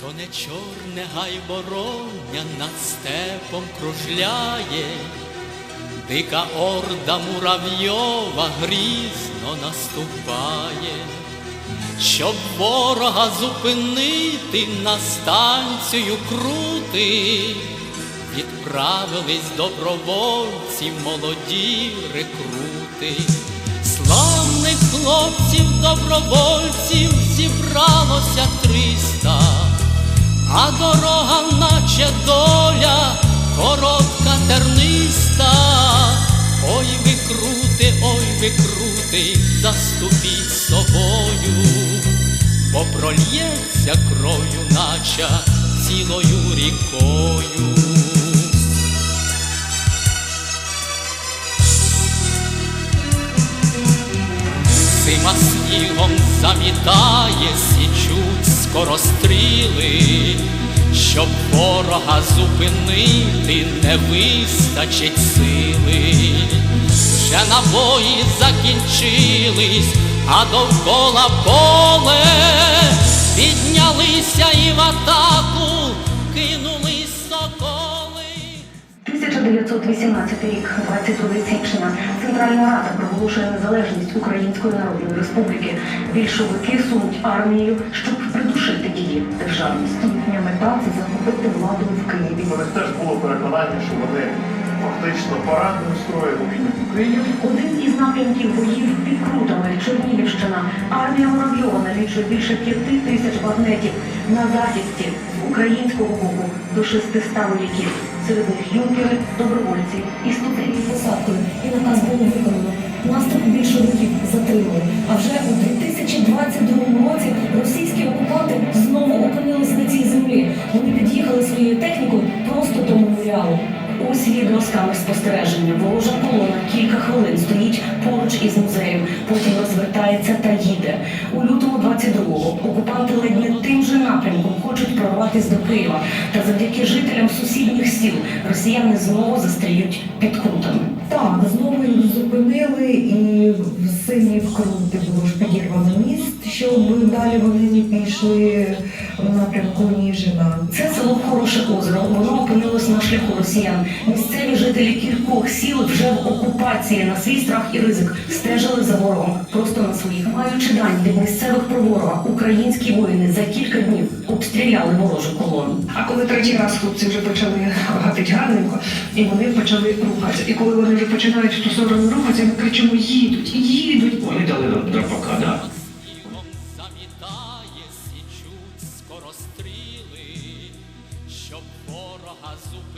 То не чорне гайвороння над степом кружляє, дика орда муравйова грізно наступає, щоб ворога зупинити на станцію крути, відправились добровольці, молоді рекрути. Славних хлопців, добровольців зібралося триста, а дорога, наче доля, коротка терниста. Ой, ви крути, ой, ви крути, заступіть собою, бо прольється кров'ю, наче цілою рікою. Зима снігом замітає, січуть скоростріли, щоб ворога зупинити не вистачить сили. Вже набої закінчились, а довкола поле піднялися і в 1918 рік, 22 січня, Центральна Рада проголошує незалежність Української Народної Республіки. Більшовики сунуть армію, щоб придушити її державність. Їхня мета це захопити владу в Києві. У них теж було переконання, що вони фактично парадним строєм в Київ. Один із напрямків боїв під Крутами, Чернігівщина. Армія Воробйова налічує більше п'яти тисяч багнетів на захисті українського боку до 600 вояків. Серед них юнкери, добровольці і студенти. посадкою, і наказ було виконано. Наступ більшовиків затримали. А вже у 2022 році російські окупанти знову опинилися на цій землі. Вони під'їхали своєю технікою просто до меморіалу. Ось відео з камер спостереження. Ворожа колона кілька хвилин стоїть поруч із музеєм, потім розвертається та їде. У лютому 22-го окупанти ледь не тим же напрямком хочуть прорватися до Києва. Та завдяки жителям сусідніх сіл росіяни знову застріють під крутами. Так, знову зупинили в селі Вкрути було ж підірвано міст, щоб далі вони не пішли в напрямку Ніжина. Це село Хороше озеро. Воно опинилось на шляху росіян. Місцеві жителі кількох сіл вже в окупації на свій страх і ризик стежили за ворогом просто на своїх. Маючи дані від місцевих про ворога, українські воїни за кілька днів обстріляли ворожу колону. Коли третій раз хлопці вже почали гатить гарненько, і вони почали рухатися. І коли вони вже починають в ту сторону рухатися, ми кричимо: їдуть, їдуть. Вони дали нам драпака, да. Щоб ворога зупинити.